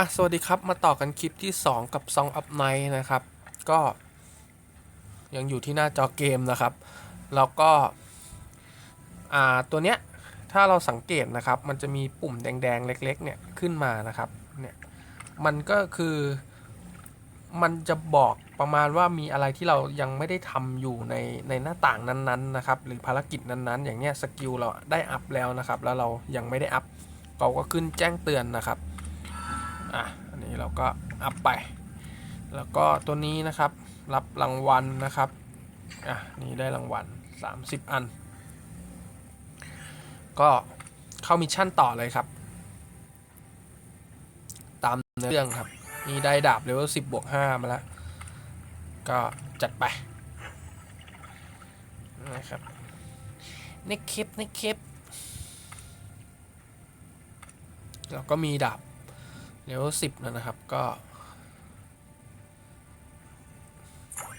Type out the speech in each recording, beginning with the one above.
อะสวัสดีครับมาต่อกันคลิปที่ 2 กับ Song of Night นะครับ ก็ยังอยู่ที่หน้าจอเกมนะครับ แล้วก็ อ่า ตัวเนี้ย ถ้าเราสังเกตนะครับ มันจะมีปุ่มแดงๆ เล็กๆ เนี่ยขึ้นมานะครับ เนี่ย มันก็คือ มันจะบอกประมาณว่ามีอะไรที่เรายังไม่ได้ทำอยู่ในในหน้าต่างนั้นๆนะครับ หรือภารกิจนั้นๆ อย่างเนี้ยสกิลเราได้อัพแล้วนะครับ แล้วเรายังไม่ได้อัพเราก็ขึ้นแจ้งเตือนนะครับ อะอันนี้เราก็อัพไป แล้วก็ตัวนี้นะครับรับรางวัลนะครับอะนี่ได้รางวัล 30 อัน ก็เข้ามิชชั่นต่อเลยครับ ตามเนื้อเรื่องครับ นี่ได้ดาบเลเวล10บวก5มาแล้ว ก็จัดไปนะครับในคลิปในคลิปแล้วก็มีดาบ เลเวลสิบแล้วนะครับก็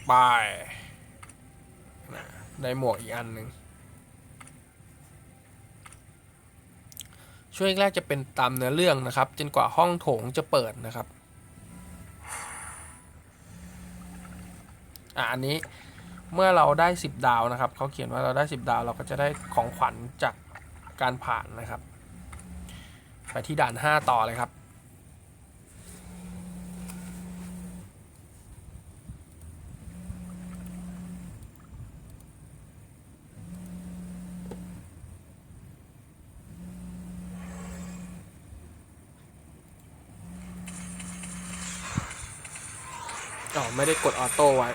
ไปนะได้หมวกอีกอันหนึ่งช่วงแรกจะเป็นตามเนื้อเรื่องนะครับ จนกว่าห้องโถงจะเปิดนะครับอะอันนี้เมื่อเราได้ 10 ดาวนะครับเขาเขียนว่าเราได้ 10 ดาวเราก็จะได้ของขวัญจากการผ่านนะครับ ไปที่ด่าน 5 ต่อเลยครับ อ๋อไม่ได้กดออโต้ไว้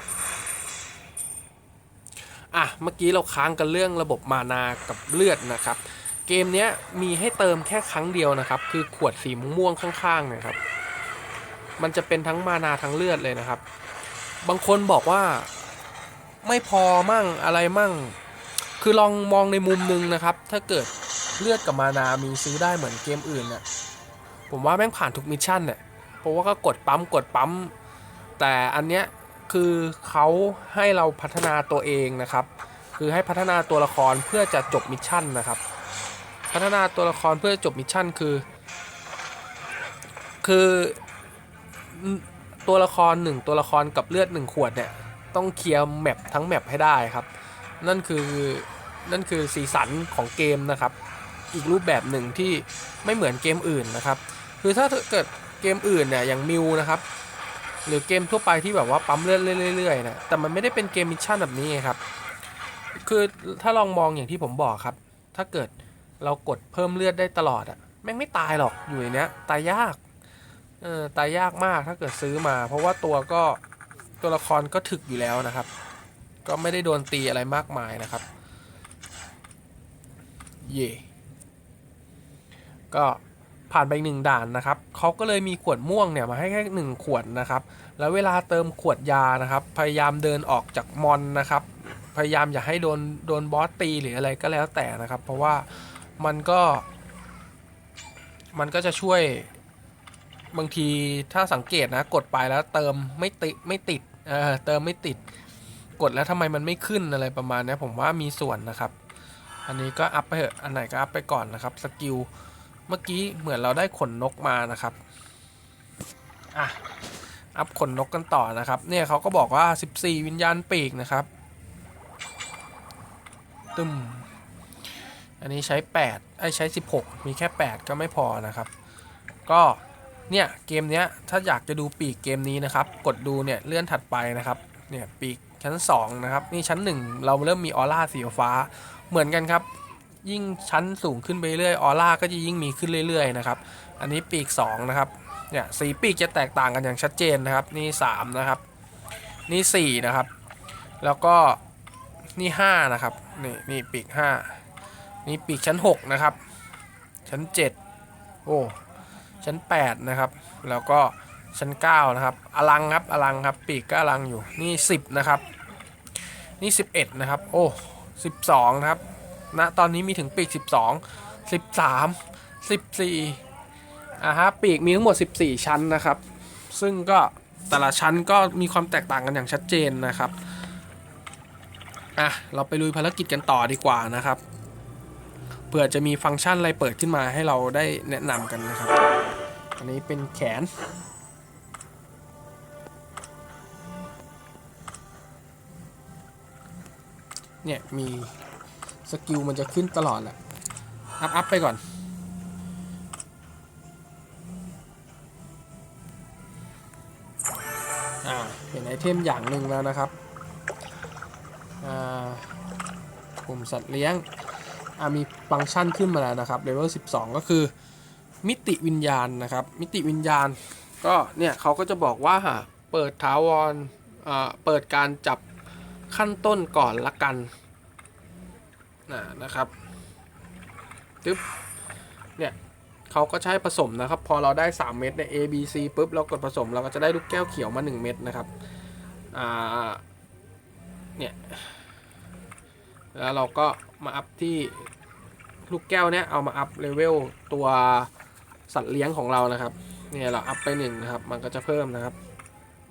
อะ เมื่อกี้เราค้างกันเรื่องระบบมานากับเลือดนะครับ เกมเนี้ยมีให้เติมแค่ครั้งเดียวนะครับ คือขวดสีม่วงข้างๆเนะครับ มันจะเป็นทั้งมานาทั้งเลือดเลยนะครับ บางคนบอกว่าไม่พอมั่งอะไรมั่ง คือลองมองในมุมหนึงนะครับ ถ้าเกิดเลือดกับมานามีซื้อได้เหมือนเกมอื่นเนี่ยผมว่าแม่งผ่านทุกมิชชั่นเนี่ยเพราะว่าก็กดปั๊มกดปั๊ม แต่อันเนี้ยคือเขาให้เราพัฒนาตัวเองนะครับ คือให้พัฒนาตัวละครเพื่อจะจบมิชชั่นนะครับ พัฒนาตัวละครเพื่อจบมิชชั่นคือ คือตัวละครหนึ่งตัวละครกับเลือดหนึ่งขวดเนี่ยต้องเคลียร์แมปทั้งแมปให้ได้ครับ นั่นคือนั่นคือสีสันของเกมนะครับ อีกรูปแบบหนึ่งที่ไม่เหมือนเกมอื่นนะครับ คือถ้าเกิดเกมอื่นเนี่ยอย่างมิวนะครับ หรือเกมทั่วไปที่แบบว่าปั๊มเลือดเรื่อยๆนะแต่มันไม่ได้เป็นเกมมิชชั่นแบบนี้ครับ คือถ้าลองมองอย่างที่ผมบอกครับ ถ้าเกิดเรากดเพิ่มเลือดได้ตลอดอะแม่งไม่ตายหรอกอยู่ในเนี้ยตายยากเออตายยากมากถ้าเกิดซื้อมา เพราะว่าตัวก็ตัวละครก็ถึกอยู่แล้วนะครับ ก็ไม่ได้โดนตีอะไรมากมายนะครับ เย่ก็ ผ่านไปหนึ่งด่านนะครับเขาก็เลยมีขวดม่วงเนี่ยมาให้แค่หนึ่งขวดนะครับ แล้วเวลาเติมขวดยานะครับ พยายามเดินออกจากมอนนะครับ พยายามอย่าให้โดนโดนบอสตีหรืออะไรก็แล้วแต่นะครับ เพราะว่ามันก็ มันก็จะช่วยบางทีถ้าสังเกตนะกดไปแล้วเติมไม่ติดไม่ติดเออเติมไม่ติด กดแล้วทำไมมันไม่ขึ้นอะไรประมาณนี้ผมว่ามีส่วนนะครับ อันนี้ก็อัพไปเถอะอันไหนก็อัพไปก่อนนะครับสกิล เมื่อกี้เหมือนเราได้ขนนกมานะครับอะอัพขนนกกันต่อนะครับ เนี่ยเขาก็บอกว่า 14 วิญญาณปีกนะครับตึมอันนี้ใช้ 8 ไอ้ใช้ 16 มีแค่ 8 ก็ไม่พอนะครับ ก็เนี่ยเกมเนี้ยถ้าอยากจะดูปีกเกมนี้นะครับ กดดูเนี่ยเลื่อนถัดไปนะครับ เนี่ยปีกชั้น 2 นะครับ นี่ชั้น 1 เราเริ่มมีออร่าสีฟ้าเหมือนกันครับ ยิ่งชั้นสูงขึ้นไปเรื่อยออร่าก็จะยิ่งมีขึ้นเรื่อยๆนะครับ อันนี้ปีก2นะครับ เนี่ยสีปีกจะแตกต่างกันอย่างชัดเจนนะครับ นี่3นะครับ นี่4นะครับ แล้วก็นี่5นะครับ นี่นี่ปีก5นี่ปีกชั้น6นะครับ ชั้น7โอ้ชั้น8นะครับ แล้วก็ชั้น9นะครับ อลังครับอลังครับ ปีกก็อลังอยู่ นี่ 10 นะครับ นี่ 11 นะครับ โอ้12 นะครับ ณตอนนี้มีถึงปีก 12 13 14อ่าฮะปีกมีทั้งหมด 14 ชั้นนะครับ ซึ่งก็แต่ละชั้นก็มีความแตกต่างกันอย่างชัดเจนนะครับอะเราไปลุยภารกิจกันต่อดีกว่านะครับเผื่อจะมีฟังก์ชันอะไรเปิดขึ้นมาให้เราได้แนะนำกันนะครับ อันนี้เป็นแขนเนี่ยมี กิลมันจะขึ้นตลอดแหละ อัพอัพไปก่อน อ่า เห็นไอเทมอย่างหนึ่งแล้วนะครับ อ่ากลุ่มสัตว์เลี้ยง อ่ามีฟังก์ชันขึ้นมาแล้วนะครับเลเวล 12 ก็คือ มิติวิญญาณนะครับ มิติวิญญาณ ก็เนี่ยเขาก็จะบอกว่าเปิดถาวรอ่าเปิดการจับขั้นต้นก่อนละกัน นะนะครับตึ๊บเนี่ยเขาก็ใช้ผสมนะครับ พอเราได้ 3 เม็ดใน A B C ปุ๊บเรากดผสมเราก็จะได้ลูกแก้วเขียวมา 1 เม็ดนะครับอ่าเนี่ยแล้วเราก็มาอัพที่ลูกแก้วเนี้ยเอามาอัพเลเวลตัวสัตว์เลี้ยงของเรานะครับเนี่ยเราอัพไปหนึ่งนะครับ มันก็จะเพิ่มนะครับ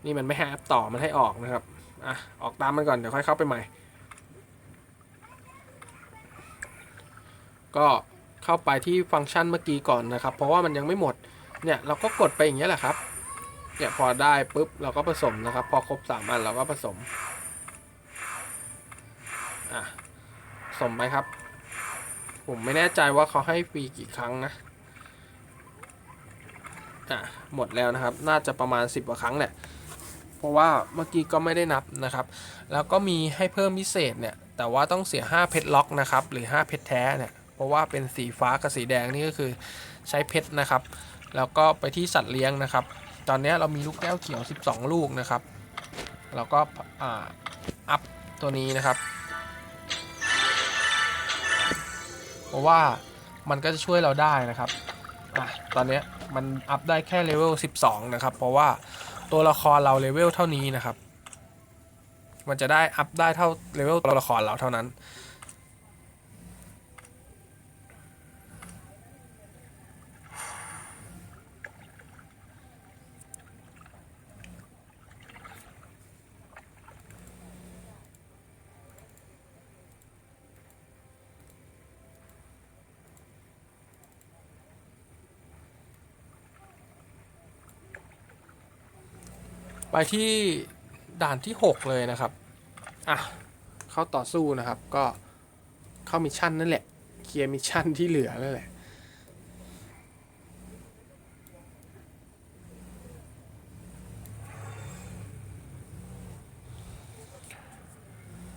นี่มันไม่ให้อัพต่อมันให้ออกนะครับอะออกตามมันก่อนเดี๋ยวค่อยเข้าไปใหม่ ก็เข้าไปที่ฟังก์ชันเมื่อกี้ก่อนนะครับ เพราะว่ามันยังไม่หมด เนี่ยเราก็กดไปอย่างเงี้ยแหละครับ เนี่ยพอได้ปุ๊บเราก็ผสมนะครับ พอครบสามอันเราก็ผสม อะสมไหมครับ ผมไม่แน่ใจว่าเขาให้ฟรีกี่ครั้งนะ อะหมดแล้วนะครับ น่าจะประมาณ 10กว่าครั้งแหละ เพราะว่าเมื่อกี้ก็ไม่ได้นับนะครับ แล้วก็มีให้เพิ่มพิเศษเนี่ย แต่ว่าต้องเสีย5เพชรล็อกนะครับ หรือ5เพชรแท้เนี่ย ราะว่าเป็นสีฟ้ากับสีแดงนี่ก็คือใช้เพชรนะครับ แล้วก็ไปที่สัตว์เลี้ยงนะครับ ตอนนี้เรามีลูกแก้วเขียว 12 ลูกนะครับ แล้วก็อัพตัวนี้นะครับ เพราะว่ามันก็จะช่วยเราได้นะครับอะตอนนี้มันอัพได้แค่เลเวล 12 นะครับ เพราะว่าตัวละครเราเลเวลเท่านี้นะครับ มันจะได้อัพได้เท่าเลเวลตัวละครเราเท่านั้น ไปที่ด่านที่ 6 เลยนะครับ อะ เข้าต่อสู้นะครับ ก็เข้ามิชชั่นนั่นแหละ เคลียร์มิชชั่นที่เหลือนั่นแหละ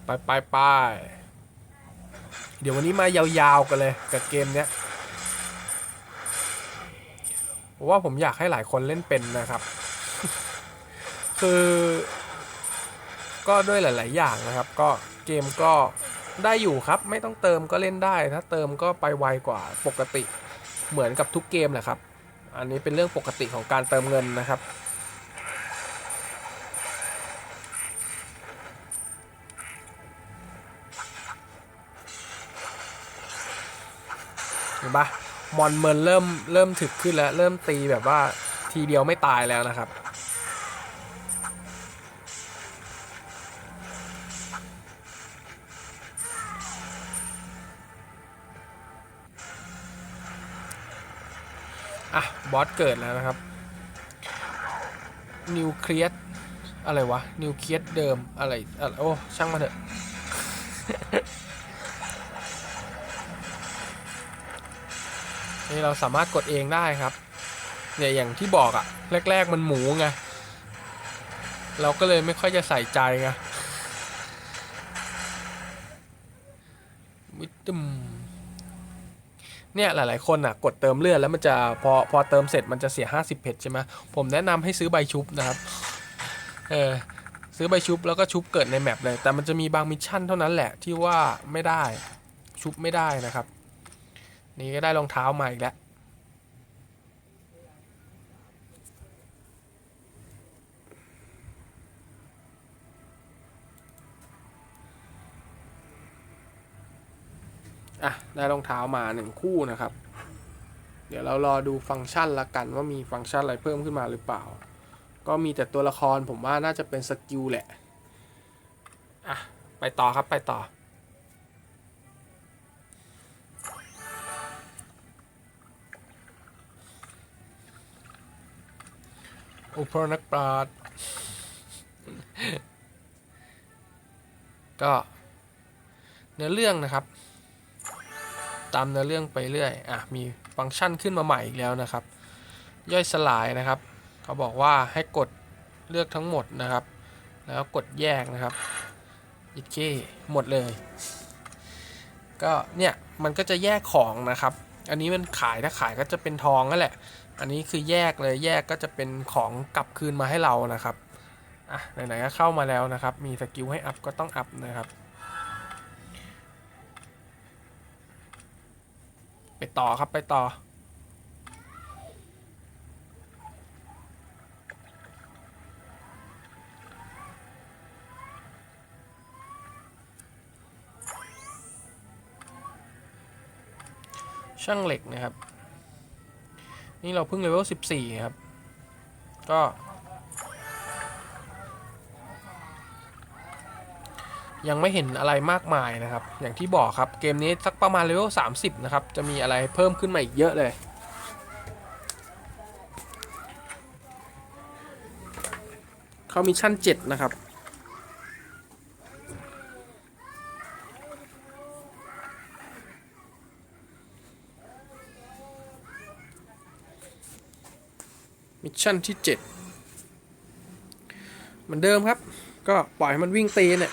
ไปไปไปเดี๋ยววันนี้มายาวๆกันเลยกับเกมเนี้ยเพราะว่าผมอยากให้หลายคนเล่นเป็นนะครับ คือก็ด้วยหลาย ๆ อย่างนะครับ ก็เกมก็ได้อยู่ครับ ไม่ต้องเติมก็เล่นได้ ถ้าเติมก็ไปไวกว่าปกติเหมือนกับทุกเกมแหละครับ อันนี้เป็นเรื่องปกติของการเติมเงินนะครับ เห็นปะมอนเมินเริ่มเริ่มถึกขึ้นแล้ว เริ่มตีแบบว่าทีเดียวไม่ตายแล้วนะครับ บอสเกิดแล้วนะครับนิวเคลียสอะไรวะนิวเคลียสเดิมอะไรอะไรโอ้ช่างมาเถอะนี่เราสามารถกดเองได้ครับเนี่ยอย่างที่บอกอะแรก ๆ มันหมูไงเราก็เลยไม่ค่อยจะใส่ใจไงวิตม เนี่ยหลาย ๆ คนอะกดเติมเลือดแล้วมันจะพอพอเติมเสร็จมันจะเสีย 50 เพชรใช่ไหมผมแนะนำให้ซื้อใบชุบนะครับเออซื้อใบชุบแล้วก็ชุบเกิดในแมปเลย แต่มันจะมีบางมิชชั่นเท่านั้นแหละที่ว่าไม่ได้ชุบไม่ได้นะครับ นี่ก็ได้รองเท้ามาอีกแล้ว อะ ได้รองเท้ามาหนึ่งคู่นะครับ เดี๋ยวเรารอดูฟังก์ชันละกันว่ามีฟังก์ชันอะไรเพิ่มขึ้นมาหรือเปล่า ก็มีแต่ตัวละครผมว่าน่าจะเป็นสกิลแหละ อะ ไปต่อครับไปต่ออุปนักปราชญ์ก็เนื้อเรื่องนะครับ ตามเนื้อเรื่องไปเรื่อยอะมีฟังก์ชันขึ้นมาใหม่อีกแล้วนะครับ ย่อยสลายนะครับ เขาบอกว่าให้กดเลือกทั้งหมดนะครับ แล้วกดแยกนะครับอีกเคหมดเลย ก็เนี่ยมันก็จะแยกของนะครับ อันนี้มันขายถ้าขายก็จะเป็นทองนั่นแหละ อันนี้คือแยกเลยแยกก็จะเป็นของกลับคืนมาให้เรานะครับอะไหนๆก็เข้ามาแล้วนะครับ มีสกิลให้อัพก็ต้องอัพนะครับ ไปต่อครับไปต่อ ช่างเหล็กนะครับ นี่เราเพิ่งเลเวล14 ครับ ก็ ยังไม่เห็นอะไรมากมายนะครับ อย่างที่บอกครับเกมนี้สักประมาณเลเวล30 นะครับ จะมีอะไรเพิ่มขึ้นมาอีกเยอะเลยเขามิชชั่น7 นะครับมิชชั่นที่ 7 เหมือนเดิมครับ ก็ปล่อยให้มันวิ่งตีเนี่ย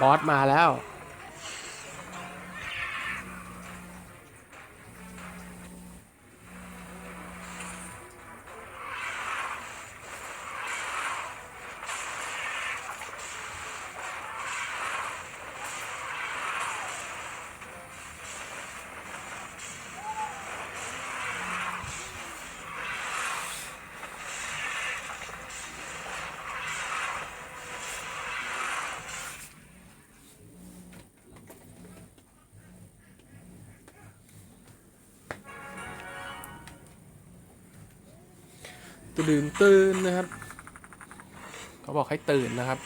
บอสมาแล้ว ตื่นตื่นนะครับ เขาบอกให้ตื่นนะครับ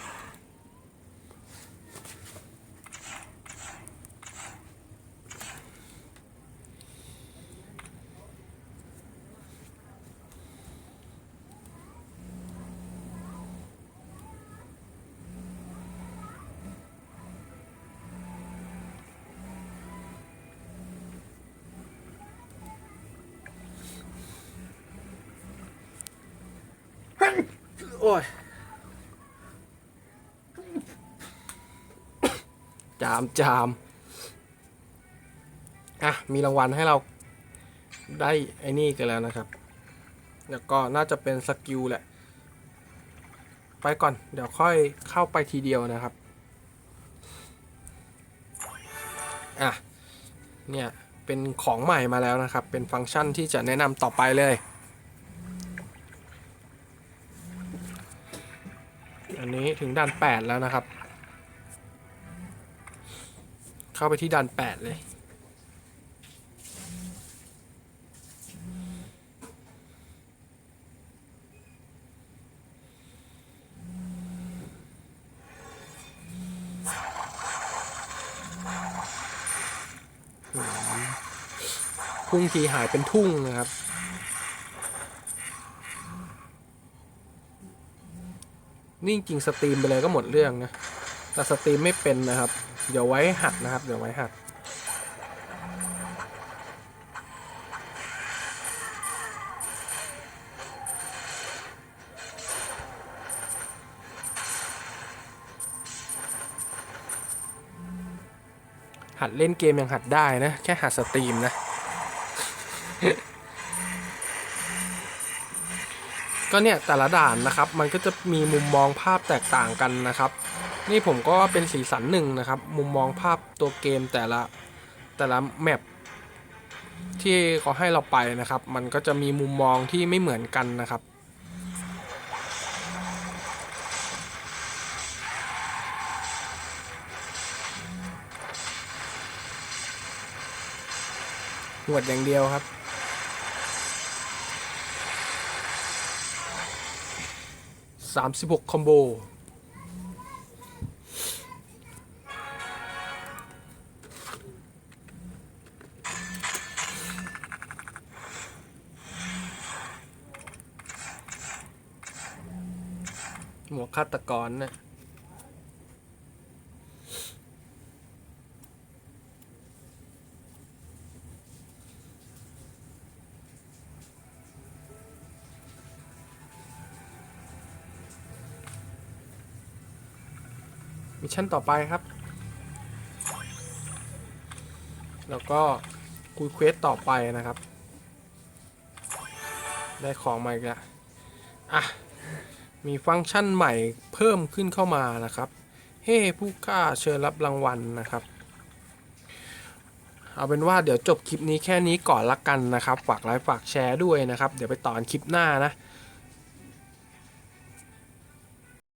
โอ้ย จามจามอะ มีรางวัลให้เราได้ไอ้นี่กันแล้วนะครับ แล้วก็น่าจะเป็นสกิลแหละ ไปก่อน เดี๋ยวค่อยเข้าไปทีเดียวนะครับ อะ เนี่ย เป็นของใหม่มาแล้วนะครับ เป็นฟังก์ชันที่จะแนะนำต่อไปเลย อันนี้ถึงด่าน8แล้วนะครับ เข้าไปที่ด่าน8เลย พุ่งทีหายเป็นทุ่งนะครับ นี่จริงสตรีมไปเลยก็หมดเรื่องนะ แต่สตรีมไม่เป็นนะครับ เดี๋ยวไว้หัดนะครับ เดี๋ยวไว้หัด หัดเล่นเกมยังหัดได้นะ แค่หัดสตรีมนะ ก็เนี่ยแต่ละด่านนะครับ มันก็จะมีมุมมองภาพแตกต่างกันนะครับ นี่ผมก็เป็นสีสันหนึ่งนะครับ มุมมองภาพตัวเกมแต่ละแต่ละแมปที่เขาให้เราไปนะครับ มันก็จะมีมุมมองที่ไม่เหมือนกันนะครับหวดอย่างเดียวครับ 36 คอมโบ หมวกฆาตกรนะ่ะ มิชชั่นต่อไปครับ แล้วก็คุยเควสต่อไปนะครับ ได้ของมาอีกแล้วอะ มีฟังก์ชันใหม่เพิ่มขึ้นเข้ามานะครับ เฮ้ผู้กล้าเชิญรับรางวัลนะครับเอาเป็นว่าเดี๋ยวจบคลิปนี้แค่นี้ก่อนละกันนะครับ ฝากไลค์ฝากแชร์ด้วยนะครับ เดี๋ยวไปต่อนคลิปหน้านะ